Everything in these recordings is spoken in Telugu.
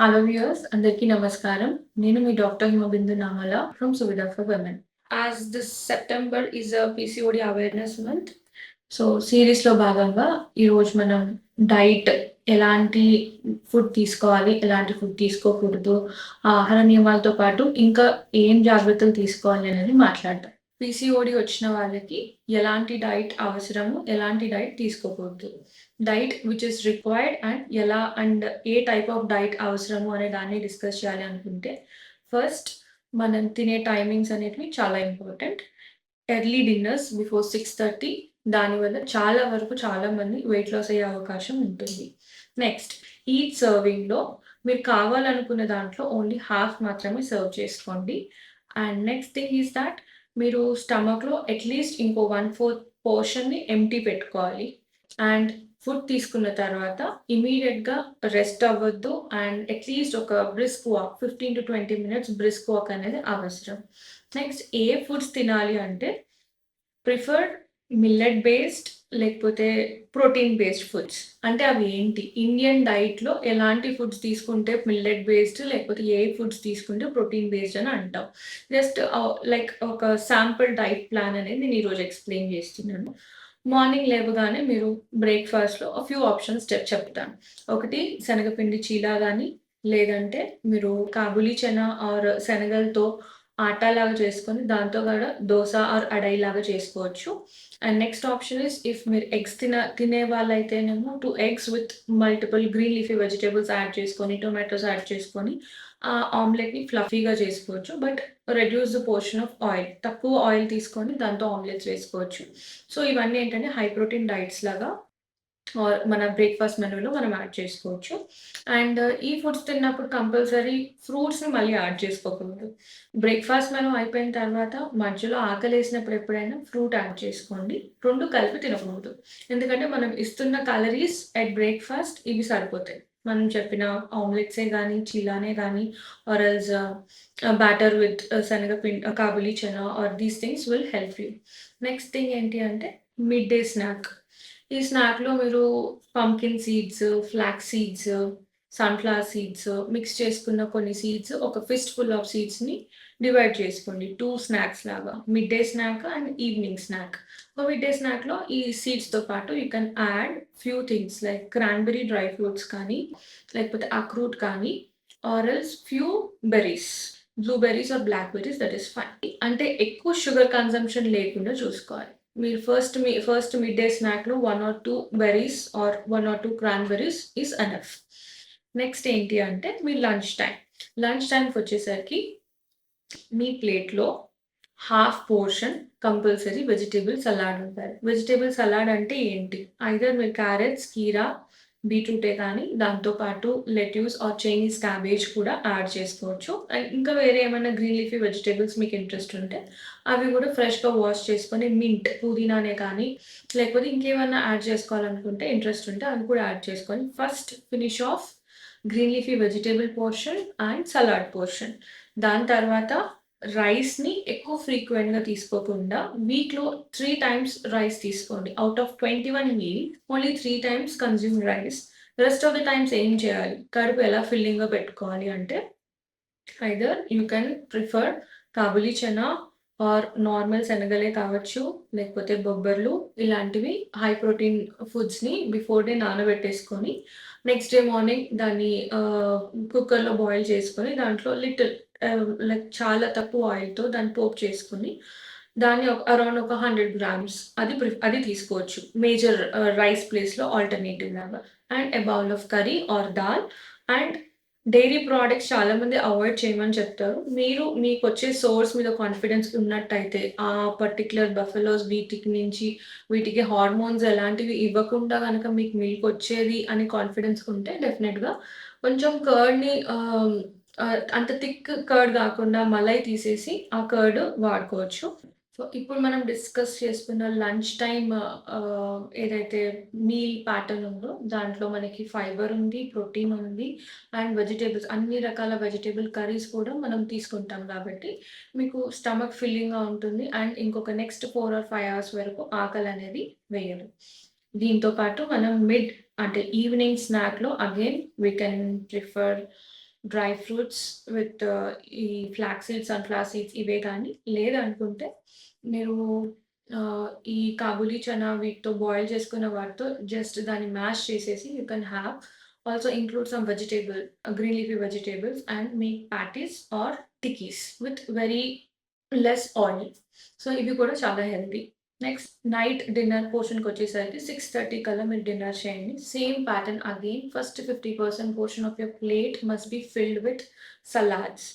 హలో వ్యూయర్స్ అందరికీ నమస్కారం. నేను మీ doctor Himabindu Namala from Suvidha for women as this September is a PCOD awareness month so సిరీస్లో భాగంగా ఈరోజు మనం డైట్ ఎలాంటి ఫుడ్ తీసుకోవాలి ఎలాంటి ఫుడ్ తీసుకోకూడదు ఆహార నియమాలతో పాటు ఇంకా ఏం జాగ్రత్తలు తీసుకోవాలి అనేది మాట్లాడతాం పీసీఓడి వచ్చిన వాళ్ళకి ఎలాంటి డైట్ అవసరము ఎలాంటి డైట్ తీసుకోకూడదు. Diet which is required and ఎలా and A type of diet అవసరము అనే దాన్ని డిస్కస్ చేయాలి అనుకుంటే ఫస్ట్ మనం తినే టైమింగ్స్ అనేటివి చాలా important early dinners before six thirty దానివల్ల చాలా వరకు చాలా మంది వెయిట్ లాస్ అయ్యే అవకాశం ఉంటుంది. నెక్స్ట్ ఈ సర్వింగ్లో మీరు కావాలనుకున్న దాంట్లో ఓన్లీ హాఫ్ మాత్రమే సర్వ్ చేసుకోండి. And next thing is that మీరు స్టమక్లో అట్లీస్ట్ ఇంకో వన్ ఫోర్త్ పోర్షన్ని ఎంటీ పెట్టుకోవాలి. అండ్ ఫుడ్ తీసుకున్న తర్వాత ఇమీడియట్గా రెస్ట్ అవ్వద్దు. అండ్ అట్లీస్ట్ ఒక brisk walk fifteen to twenty minutes brisk walk అనేది అవసరం. నెక్స్ట్ ఏ ఫుడ్స్ తినాలి అంటే ప్రిఫర్డ్ మిల్లెట్ బేస్డ్ లేకపోతే ప్రోటీన్ బేస్డ్ ఫుడ్స్ అంటే అవి ఏంటి? ఇండియన్ డైట్లో ఎలాంటి ఫుడ్స్ తీసుకుంటే మిల్లెట్ బేస్డ్ లేకపోతే ఏ ఫుడ్స్ తీసుకుంటే ప్రోటీన్ బేస్డ్ అని అంటాం జస్ట్ లైక్ ఒక శాంపుల్ డైట్ ప్లాన్ అనేది నేను ఈరోజు ఎక్స్ప్లెయిన్ చేస్తున్నాను. మార్నింగ్ లేవగానే మీరు బ్రేక్ఫాస్ట్లో ఫ్యూ ఆప్షన్స్ చెప్తాను. ఒకటి శనగపిండి చీలా కానీ లేదంటే మీరు కాబులి చెన ఆర్ శనగలతో ఆటా లాగా చేసుకొని దాంతో కూడా దోశ ఆర్ అడై లాగా చేసుకోవచ్చు. And next option is if మీరు ఎగ్స్ తిన తినే వాళ్ళైతేనేమో two eggs with multiple green leafy vegetables add చేసుకొని టొమాటోస్ యాడ్ చేసుకొని ఆ ఆమ్లెట్ని ఫ్లఫీగా చేసుకోవచ్చు. But reduce the portion of oil తక్కువ ఆయిల్ తీసుకొని దాంతో ఆమ్లెట్స్ వేసుకోవచ్చు. సో ఇవన్నీ ఏంటంటే హై ప్రోటీన్ డైట్స్ లాగా మన బ్రేక్ఫాస్ట్ మెనూలో మనం యాడ్ చేసుకోవచ్చు. అండ్ uh, ఈ ఫుడ్స్ తిన్నప్పుడు కంపల్సరీ ఫ్రూట్స్ని మళ్ళీ యాడ్ చేసుకోకూడదు. బ్రేక్ఫాస్ట్ మెనూ అయిపోయిన తర్వాత మధ్యలో ఆకలి వేసినప్పుడు ఎప్పుడైనా ఫ్రూట్ యాడ్ చేసుకోండి. రెండు కలిపి తినకూడదు. ఎందుకంటే మనం ఇస్తున్న కలరీస్ అట్ బ్రేక్ఫాస్ట్ ఇవి సరిపోతాయి. మనం చెప్పిన ఆమ్లెట్సే కానీ చీలానే కానీ ఆర్ ఎల్స్ బ్యాటర్ విత్ శనగపిండి kabuli chana or these things will help you next thing ఏంటి అంటే మిడ్ డే స్నాక్ ఈ స్నాక్లో మీరు pumpkin seeds flax seeds sunflower seeds mix చేసుకున్న కొన్ని సీడ్స్ ఒక ఫిస్ట్ ఫుల్ ఆఫ్ సీడ్స్ని డివైడ్ చేసుకోండి. టూ స్నాక్స్ లాగా mid day snack and evening snack ఒక మిడ్ డే స్నాక్లో ఈ సీడ్స్తో పాటు you can add few things like cranberry dry fruits కానీ లేకపోతే అక్రూట్ కానీ ఆరల్స్ few berries blueberries or black berries that is fine అంటే ఎక్కువ షుగర్ కన్సంప్షన్ లేకుండా చూసుకోవాలి. మీరు ఫస్ట్ మీ first mid day స్నాక్లో one or two berries or one or two cranberries is enough next ఏంటి అంటే మీ లంచ్ టైం లంచ్ టైంకి వచ్చేసరికి మీ ప్లేట్లో half portion compulsory vegetable salad ఉంటుంది. వెజిటేబుల్ సలాడ్ అంటే ఏంటి? ఐదర్ మీరు క్యారెట్స్ కీరా బీట్రూటే కానీ దాంతోపాటు లెట్యూస్ ఆర్ చైనీస్ క్యాబేజ్ కూడా యాడ్ చేసుకోవచ్చు. అండ్ ఇంకా వేరే ఏమైనా గ్రీన్ లీఫీ వెజిటేబుల్స్ మీకు ఇంట్రెస్ట్ ఉంటే అవి కూడా ఫ్రెష్గా వాష్ చేసుకొని మింట్ పుదీనానే కానీ లేకపోతే ఇంకేమైనా యాడ్ చేసుకోవాలనుకుంటే ఇంట్రెస్ట్ ఉంటే అవి కూడా యాడ్ చేసుకొని first finish off green leafy vegetable portion and salad portion. దాని తర్వాత రైస్ని ఎక్కువ ఫ్రీక్వెంట్గా తీసుకోకుండా వీక్లో త్రీ టైమ్స్ రైస్ తీసుకోండి. Out of twenty one meal only three times consume rice rest of the times ఏం చేయాలి? కడుపు ఎలా ఫిల్లింగ్గా పెట్టుకోవాలి అంటే either you can prefer kabuli chana or normal శనగలే కావచ్చు లేకపోతే బొబ్బర్లు ఇలాంటివి హై ప్రోటీన్ ఫుడ్స్ని బిఫోర్ డే నానబెట్టేసుకొని నెక్స్ట్ డే మార్నింగ్ దాన్ని uh, కుక్కర్లో బాయిల్ చేసుకొని దాంట్లో లిటిల్ Um, లైక్ చాలా తక్కువ ఆయిల్తో దాన్ని పోప్ చేసుకొని దాన్ని ఒక అరౌండ్ ఒక హండ్రెడ్ గ్రామ్స్ అది అది తీసుకోవచ్చు. మేజర్ రైస్ ప్లేస్లో ఆల్టర్నేటివ్ లాగా. And a bowl of curry or dal and dairy products చాలా మంది అవాయిడ్ చేయమని చెప్తారు. మీరు మీకు వచ్చే సోర్స్ మీద కాన్ఫిడెన్స్ ఉన్నట్టయితే ఆ పర్టికులర్ బఫెలోస్ వీటికి నుంచి వీటికి హార్మోన్స్ ఎలాంటివి ఇవ్వకుండా కనుక మీకు మిల్క్ వచ్చేది అని కాన్ఫిడెన్స్ ఉంటే డెఫినెట్గా కొంచెం కర్డ్ని అంత థిక్ కర్డ్ కాకుండా మలై తీసేసి ఆ కర్డ్ వాడుకోవచ్చు. సో ఇప్పుడు మనం డిస్కస్ చేసుకున్న లంచ్ టైం ఏదైతే మీల్ ప్యాటర్న్ ఉందో దాంట్లో మనకి ఫైబర్ ఉంది ప్రోటీన్ ఉంది అండ్ వెజిటేబుల్స్ అన్ని రకాల వెజిటేబుల్ కర్రీస్ కూడా మనం తీసుకుంటాం కాబట్టి మీకు స్టమక్ ఫిల్లింగ్గా ఉంటుంది. అండ్ ఇంకొక next four or five hours వరకు ఆకలి అనేది వేయదు. దీంతో పాటు మనం మిడ్ అంటే evening స్నాక్లో again we can prefer dry fruits with ఈ ఫ్లాక్ సీడ్స్ సన్ఫ్లవర్ సీడ్స్ ఇవే కానీ లేదనుకుంటే మీరు ఈ కాబూలీ చనా వీటితో బాయిల్ చేసుకున్న వాటితో జస్ట్ దాన్ని మ్యాష్ చేసేసి you can have also include some vegetable green leafy vegetables and make patties or tikkis with very less oil. So ఇవి కూడా చాలా హెల్తీ. నెక్స్ట్ నైట్ డిన్నర్ పోర్షన్కి వచ్చేసరికి సిక్స్ థర్టీ కల్లా మీరు డిన్నర్ చేయండి. Same pattern again first fifty percent portion of your plate must be filled with salads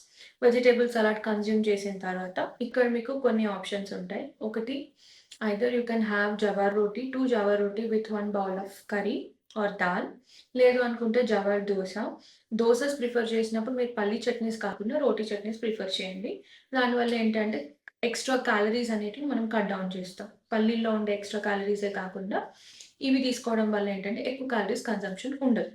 vegetable salad consume చేసిన తర్వాత ఇక్కడ మీకు కొన్ని ఆప్షన్స్ ఉంటాయి. ఒకటి either you can have jowar roti two jowar roti with one bowl of curry or dal లేదు అనుకుంటే జవార్ దోశ. దోసస్ ప్రిఫర్ చేసినప్పుడు మీరు పల్లీ చట్నీస్ కాకుండా రోటీ చట్నీస్ ప్రిఫర్ చేయండి. దానివల్ల ఏంటంటే ఎక్స్ట్రా క్యాలరీస్ అనేటివి మనం కట్ డౌన్ చేస్తాం. పల్లీల్లో ఉండే ఎక్స్ట్రా క్యాలరీసే కాకుండా ఇవి తీసుకోవడం వల్ల ఏంటంటే ఎక్కువ క్యాలరీస్ కన్సంప్షన్ ఉండదు.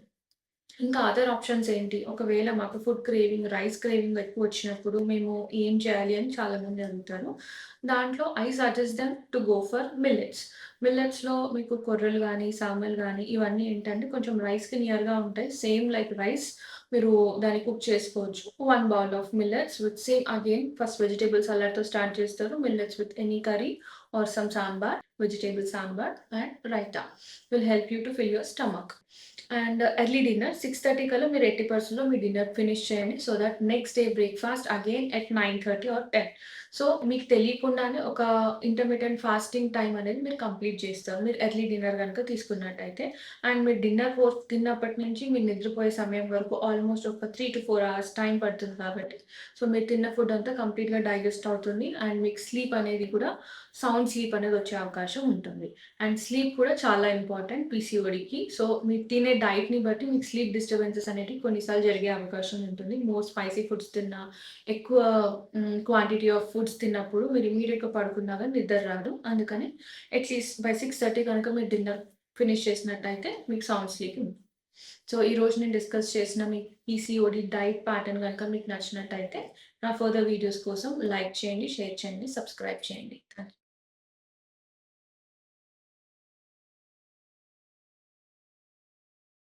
ఇంకా అదర్ ఆప్షన్స్ ఏంటి? ఒకవేళ మాకు ఫుడ్ క్రేవింగ్ రైస్ క్రేవింగ్ ఎక్కువ వచ్చినప్పుడు మేము ఏం చేయాలి అని చాలామంది అడుగుతారు. దాంట్లో I suggest them to go for millets మిల్లెట్స్లో మీకు కొర్రలు కానీ సామెలు కానీ ఇవన్నీ ఏంటంటే కొంచెం రైస్కి నియర్గా ఉంటాయి. సేమ్ లైక్ రైస్ మీరు దాన్ని కుక్ చేసుకోవచ్చు. One bowl of millets with same again first vegetable సలాడ్తో start చేస్తారు. Millets with any curry or some sambar vegetable sambar and raita will help you to fill your stomach and early dinner six thirty కల్లా మీరు ఎయిటీ పర్సెంట్లో మీ డిన్నర్ ఫినిష్ చేయండి. So that next day breakfast again at nine thirty or ten so మీకు తెలియకుండానే ఒక ఇంటర్మీడియట్ ఫాస్టింగ్ టైం అనేది మీరు కంప్లీట్ చేస్తారు. మీరు ఎర్లీ డిన్నర్ కనుక తీసుకున్నట్టయితే. అండ్ మీరు డిన్నర్ ఫోర్ తిన్నప్పటి నుంచి మీరు నిద్రపోయే సమయం వరకు ఆల్మోస్ట్ ఒక three to four hours time పడుతుంది కాబట్టి. సో మీరు తిన్న ఫుడ్ అంతా కంప్లీట్గా డైజెస్ట్ అవుతుంది. అండ్ మీకు స్లీప్ అనేది కూడా సౌండ్ స్లీప్ అనేది వచ్చే అవకాశం ఉంటుంది. అండ్ స్లీప్ కూడా చాలా ఇంపార్టెంట్ పీసీఓడికి సో మీరు తినే డైట్ని బట్టి మీకు స్లీప్ డిస్టర్బెన్సెస్ అనేవి కొన్నిసార్లు జరిగే అవకాశం ఉంటుంది. మోర్ స్పైసీ ఫుడ్స్ తిన్నా ఎక్కువ క్వాంటిటీ ఆఫ్ ఫుడ్స్ తిన్నప్పుడు మీరు ఇమీడియట్గా పడుకున్నా కానీ నిద్ర రాదు. అందుకని అట్లీస్ట్ బై సిక్స్ థర్టీ కనుక మీరు డిన్నర్ ఫినిష్ చేసినట్టయితే మీకు సౌండ్ స్లీప్ ఉంటుంది. సో ఈ రోజు నేను డిస్కస్ చేసిన మీ ఈసీఓడి డైట్ ప్యాటర్న్ కనుక మీకు నచ్చినట్టయితే నా ఫర్దర్ వీడియోస్ కోసం లైక్ చేయండి షేర్ చేయండి సబ్స్క్రైబ్ చేయండి. Thank you